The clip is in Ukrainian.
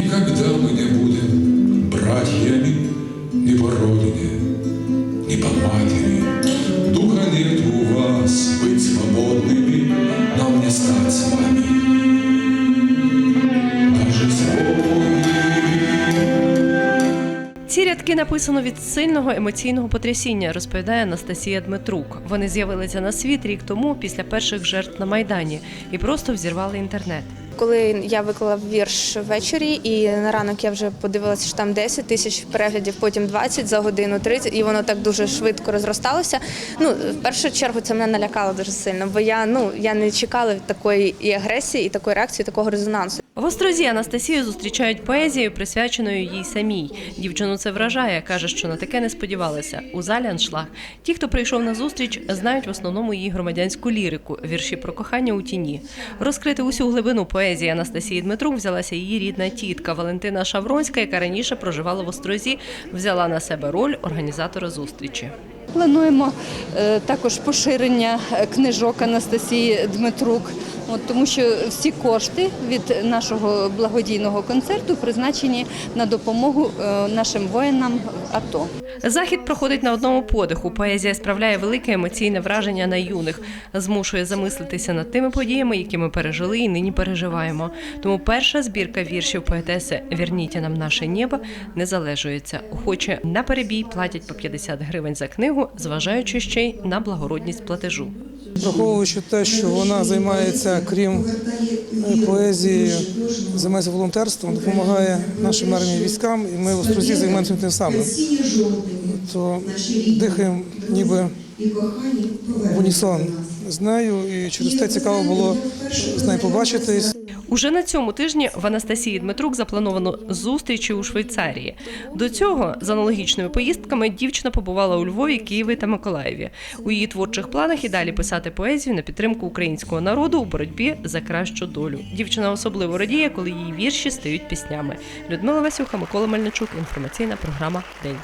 Никогда мы не будем братьями ни по родине, ни по матери. Духа нет у вас быть свободными, нам не стать с вами. Даже свободными. Ці рядки написано від сильного емоційного потрясіння, розповідає Анастасія Дмитрук. Вони з'явилися на світ рік тому після перших жертв на майдані і просто взірвали інтернет. Коли я виклала вірш ввечері, і на ранок я вже подивилася, що там 10 тисяч переглядів, потім 20 за годину 30, і воно так дуже швидко розросталося. Ну, в першу чергу це мене налякало дуже сильно, бо я ну я не чекала такої і агресії, і такої реакції, такого резонансу. В Острозі Анастасію зустрічають поезією, присвяченою їй самій. Дівчину це вражає, каже, що на таке не сподівалася. У залі аншлаг. Ті, хто прийшов на зустріч, знають в основному її громадянську лірику, вірші про кохання у тіні. Розкрити усю глибину поезії Анастасії Дмитрук взялася її рідна тітка Валентина Шавронська, яка раніше проживала в Острозі, взяла на себе роль організатора зустрічі. Плануємо е, також поширення е, книжок Анастасії Дмитрук, от, тому що всі кошти від нашого благодійного концерту призначені на допомогу е, нашим воїнам в АТО. Захід проходить на одному подиху. Поезія справляє велике емоційне враження на юних, змушує замислитися над тими подіями, які ми пережили і нині переживаємо. Тому перша збірка віршів поетеси Верніть нам наше небо не залежується. Охоче на перебій платять по 50 гривень за книгу, зважаючи ще й на благородність платежу. Враховуючи те, що вона займається, крім е, поезії, займається волонтерством, допомагає нашим армії військам, і ми в Острозі займаємося тим самим. То дихаємо ніби в унісон з нею, і через те цікаво було з нею побачитись. Уже на цьому тижні в Анастасії Дмитрук заплановано зустрічі у Швейцарії. До цього з аналогічними поїздками дівчина побувала у Львові, Києві та Миколаєві. У її творчих планах і далі писати поезію на підтримку українського народу у боротьбі за кращу долю. Дівчина особливо радіє, коли її вірші стають піснями. Людмила Васюха, Микола Мельничук. Інформаційна програма День.